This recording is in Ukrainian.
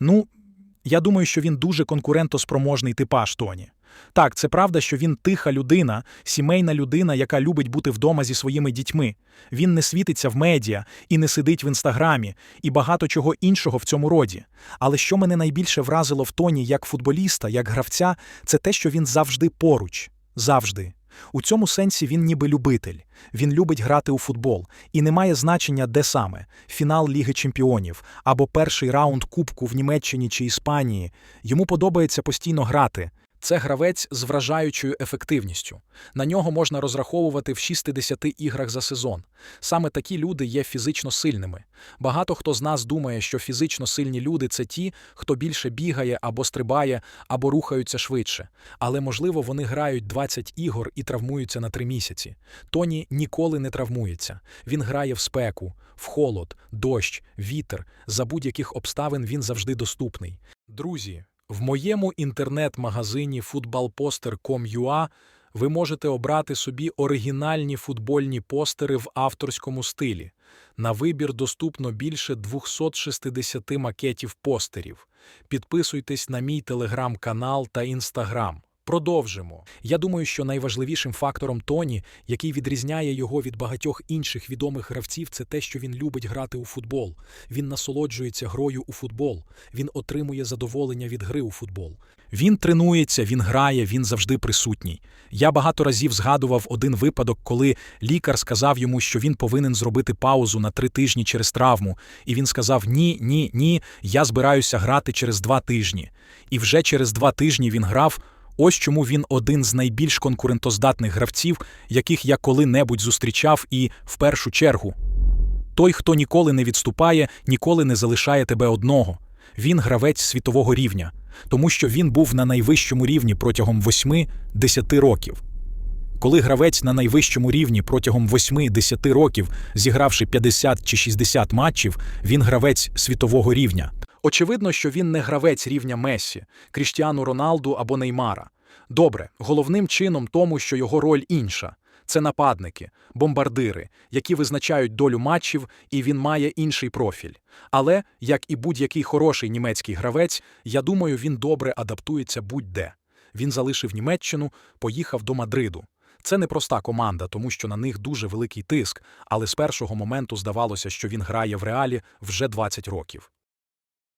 Ну, я думаю, що він дуже конкурентоспроможний типаж Тоні. Так, це правда, що він тиха людина, сімейна людина, яка любить бути вдома зі своїми дітьми. Він не світиться в медіа і не сидить в інстаграмі, і багато чого іншого в цьому роді. Але що мене найбільше вразило в Тоні як футболіста, як гравця, це те, що він завжди поруч. Завжди. У цьому сенсі він ніби любитель. Він любить грати у футбол, і не має значення, де саме фінал Ліги Чемпіонів або перший раунд Кубку в Німеччині чи Іспанії. Йому подобається постійно грати. Це гравець з вражаючою ефективністю. На нього можна розраховувати в 60 іграх за сезон. Саме такі люди є фізично сильними. Багато хто з нас думає, що фізично сильні люди це ті, хто більше бігає або стрибає, або рухаються швидше. Але, можливо, вони грають 20 ігор і травмуються на 3 місяці. Тоні ніколи не травмується. Він грає в спеку, в холод, дощ, вітер. За будь-яких обставин він завжди доступний. Друзі, в моєму інтернет-магазині footballposter.com.ua ви можете обрати собі оригінальні футбольні постери в авторському стилі. На вибір доступно більше 260 макетів постерів. Підписуйтесь на мій телеграм-канал та інстаграм. Продовжимо. Я думаю, що найважливішим фактором Тоні, який відрізняє його від багатьох інших відомих гравців, це те, що він любить грати у футбол. Він насолоджується грою у футбол. Він отримує задоволення від гри у футбол. Він тренується, він грає, він завжди присутній. Я багато разів згадував один випадок, коли лікар сказав йому, що він повинен зробити паузу на три тижні через травму, і він сказав: Ні, ні, ні, я збираюся грати через два тижні. І вже через два тижні він грав. Ось чому він один з найбільш конкурентоздатних гравців, яких я коли-небудь зустрічав, і в першу чергу. Той, хто ніколи не відступає, ніколи не залишає тебе одного. Він гравець світового рівня, тому що він був на найвищому рівні протягом 8-10 років. Коли гравець на найвищому рівні протягом 8-10 років, зігравши 50 чи 60 матчів, він гравець світового рівня. Очевидно, що він не гравець рівня Мессі, Кріштіану Роналду або Неймара. Добре, головним чином тому, що його роль інша. Це нападники, бомбардири, які визначають долю матчів, і він має інший профіль. Але, як і будь-який хороший німецький гравець, я думаю, він добре адаптується будь-де. Він залишив Німеччину, поїхав до Мадриду. Це непроста команда, тому що на них дуже великий тиск, але з першого моменту здавалося, що він грає в реалі вже 20 років.